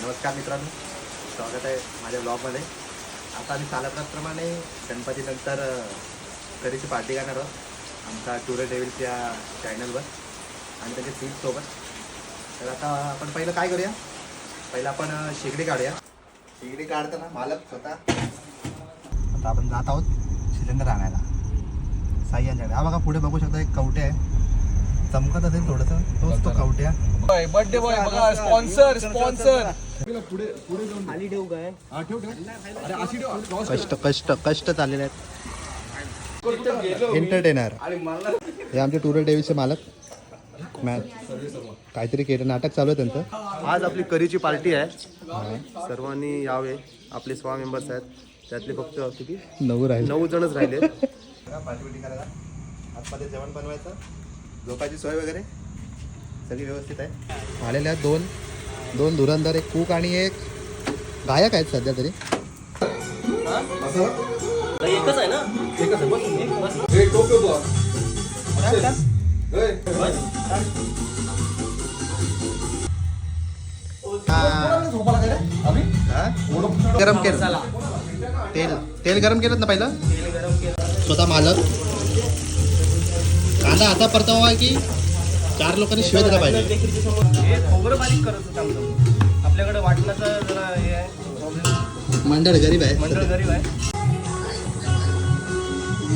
नमस्कार मित्रांनो. स्वागत आहे माझ्या ब्लॉगमध्ये आता आम्ही सालाप्रमाणे गणपतीनंतर अ, कधीची पार्टी करणार आहोत? आमच्या टूर डेव्हिलच्या चॅनलवर आणि त्याच्या सीटसोबत तर आता आपण पहिलं काय करूया? पहिलं आपण शेगडी काढूया. शेगडी काढताना मालक स्वतः आता आपण जात आहोत शिलेंद्र आणायला. साई यांच्याकडे. हा बघा पुढे बघू शकता एक कवटे आहे. चमकत असेल थोडंसं. तोच तो कवट्या. बर्थडे बॉय बघा स्पॉन्सर स्पॉन्सर कष्ट कष्ट कष्ट चाललेले आहेत. एंटरटेनर हे आमचे टूर डेव्हिसचे मालक. मॅ काहीतरी केलं नाटक चालू आहे त्यांचं. आज आपली करीची पार्टी आहे. सर्वांनी यावे. आपले सोळा मेंबर्स आहेत. त्यातले फक्त किती? नऊ राहील. नऊ जणच राहिले. आतमध्ये जेवण बनवायचं. झोपायची सोय वगैरे? सगळी व्यवस्थित आहे? आलेल्या दोन दोन धुरंधर एक कूक आणि एक गायक आहेत सध्या तरी. हा? गरम केलं. तेल तेल गरम केलं ना पहिलं? स्वतः मालक. कांदा आता परतावा की? चार लोकांनी शिवाय दिला पाहिजे. हे खोबरं बारीक करत होतं आमचं आपल्याकडे जरा हे आहे मंडळ गरीब आहे. मंडळ गरीब आहे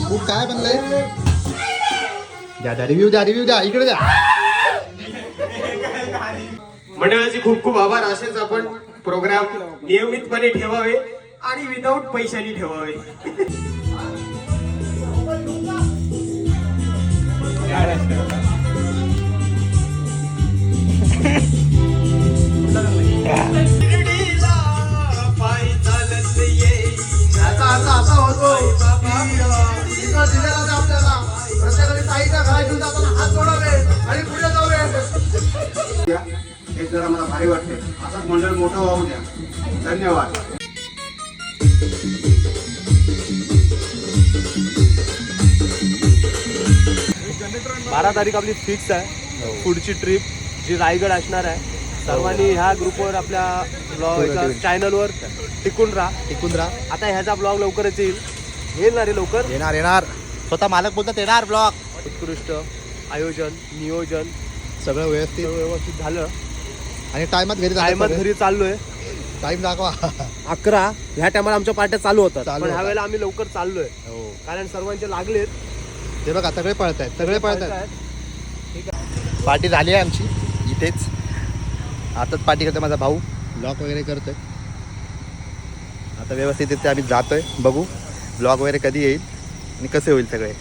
खूप काय बनलंय? द्या द्या रिव्ह्यू द्या रिव्ह्यू द्या. इकडे द्या. मंडळाचे खूप खूप आभार. असेच आपण प्रोग्राम नियमितपणे ठेवावे आणि विदाऊट पैशानी ठेवावे. जावे हे जरा मला भारी वाटते असंच मंडळ मोठं व्हावं द्या. धन्यवाद. बारा तारीख आपली फिक्स आहे. पुढची ट्रिप जी रायगड असणार आहे. सर्वांनी ह्या ग्रुपवर आपल्या ब्लॉग चॅनलवर टिकून राहा. टिकून राहा. आता ह्याचा ब्लॉग लवकरच येईल. येणार आहे लवकर. येणार येणार. स्वतः मालक बोलतात येणार ब्लॉग उत्कृष्ट आयोजन नियोजन सगळं व्यवस्थित. सगळं व्यवस्थित झालं. आणि टायमात घरी टायमात घरी चाललोय. टाइम दाखवा. अकरा ह्या टायमाला आमच्या पार्ट्या चालू होतात. चालू पण ह्या होतात. वेळेला आम्ही लवकर चाललोय. हो. कारण सर्वांचे लागलेत. ते बघा सगळे पळत आहेत सगळे पळत आहेत. पार्टी झाली आहे आमची. इथेच. आताच पार्टी करतोय माझा भाऊ. ब्लॉग वगैरे करतोय. आता व्यवस्थित इथे आम्ही जातोय. बघू. ब्लॉग वगैरे कधी येईल आणि कसे होईल सगळे.